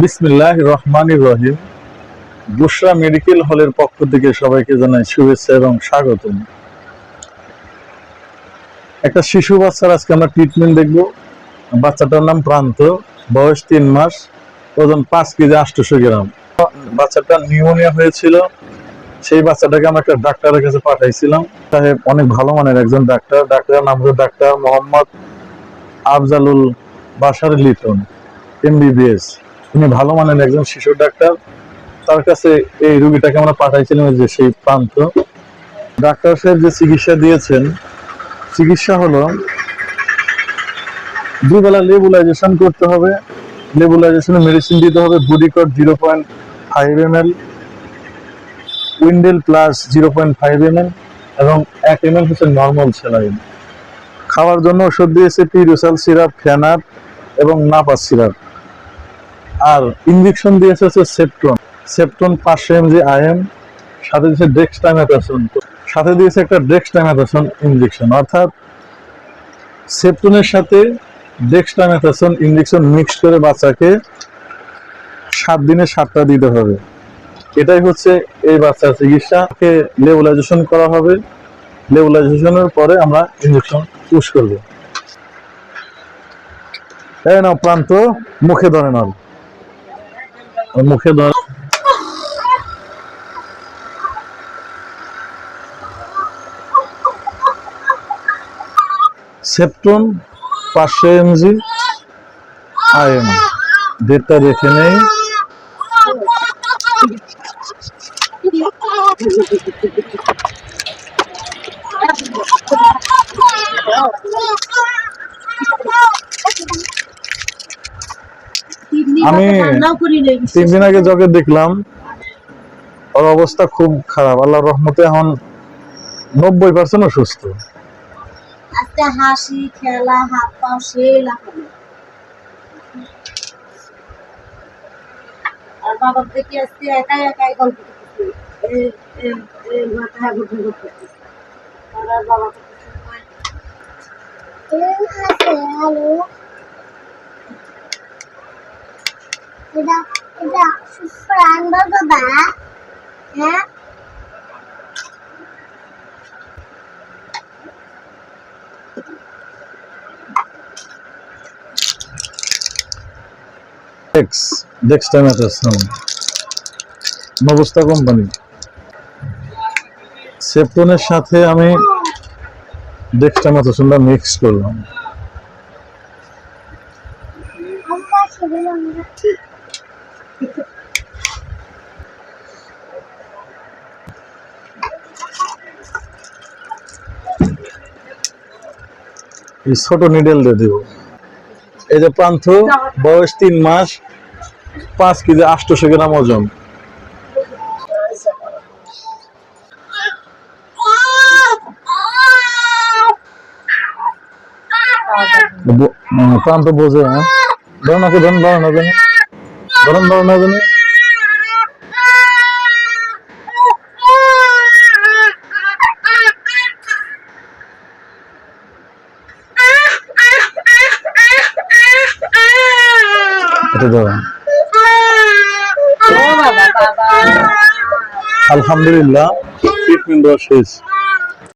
বিসমিল্লাহ রহমান রহিম বুশরা মেডিকেল হলের পক্ষ থেকে সবাইকে জানাই শুভেচ্ছা এবং স্বাগতম। একটা শিশু বাচ্চার আজকে আমরা ট্রিটমেন্ট দেখব। বাচ্চাটার নাম প্রান্ত, বয়স তিন মাস, ওজন পাঁচ কেজি আটশোশো গ্রাম। বাচ্চাটার নিউমোনিয়া হয়েছিল। সেই বাচ্চাটাকে আমরা একটা ডাক্তারের কাছে পাঠাইছিলাম। সাহেব অনেক ভালো মানের একজন ডাক্তার। ডাক্তারের নাম হলো ডাক্তার মোহাম্মদ আফজালুল বাসার লিটন এমবিবিএস উনি ভালো মানের একজন শিশু ডাক্তার। তার কাছে এই রুগীটাকে আমরা পাঠাইছিলাম যে সেই প্রান্ত। ডাক্তার সাহেব যে চিকিৎসা দিয়েছেন, চিকিৎসা হলো দুবেলা লেবুলাইজেশন করতে হবে। লেবুলাইজেশনে মেডিসিন দিতে হবে Budecort zero point five M L Windel plus zero point five M L এবং এক এম এল হচ্ছে নর্মাল স্যালাইন খাওয়ার জন্য ওষুধ দিয়েছে পিরোসাল সিরাপ ফ্যানার এবং নাপাস সিরাপ আর ইঞ্জেকশন দিয়েছে হচ্ছে সেপ্টন সেপ্টন পাঁচশো এমজি আইএম সাথে দিয়েছে ডেক্সটামেথাসন সাথে দিয়েছে একটা ডেক্সটামেথাসন ইঞ্জেকশন অর্থাৎ সেপ্টনের সাথে ডেক্সটামেথাসন ইঞ্জেকশন মিক্স করে বাচ্চাকে সাত দিনে সাতটা দিতে হবে। এটাই হচ্ছে এই বাচ্চার চিকিৎসাকে লেবুলাইজেশন করা হবে। লেবুলাইজেশনের পরে আমরা ইঞ্জেকশন পুশ করব। এই নাও প্রান্ত মুখে ধরে নাও। মুখে ধর। সেপ্টন পাঁচশো এমজি আইএম ডেটটা দেখে নেই। আমি তিন দিন আগে যখন দেখলাম ওর অবস্থা খুব খারাপ আল্লাহর রহমতে এখন নব্বই পার্সেন্ট সুস্থ। আজকে হাসি খেলা হাত সেই আর বাবার দেখি আজকে একাই একাই গল্প মাথা ঘুরতে ঘুরতে আর বাবা এটা এটা সুপ্রাঙ্গ বাবা হ্যাঁ? ডেক্স ডেক্স নবস্তা কোম্পানি সেপ্টনের সাথে আমি ডেক্সটামাথোসনটা মিক্স করলাম আমরা সেগুলো আমরা ঠিক ছোট নিডেল দিয়ে দেব। এই যে পান্থ বয়স তিন মাস পাঁচ কেজি আটশোশো গ্রাম ওজন। উম, প্রান্ত বোঝে হ্যাঁ? ধরো নাকি ধরুন ধরো না ধরুন ধরো না আলহামদুলিল্লাহ। ট্রিটমেন্ট দেওয়া শেষ।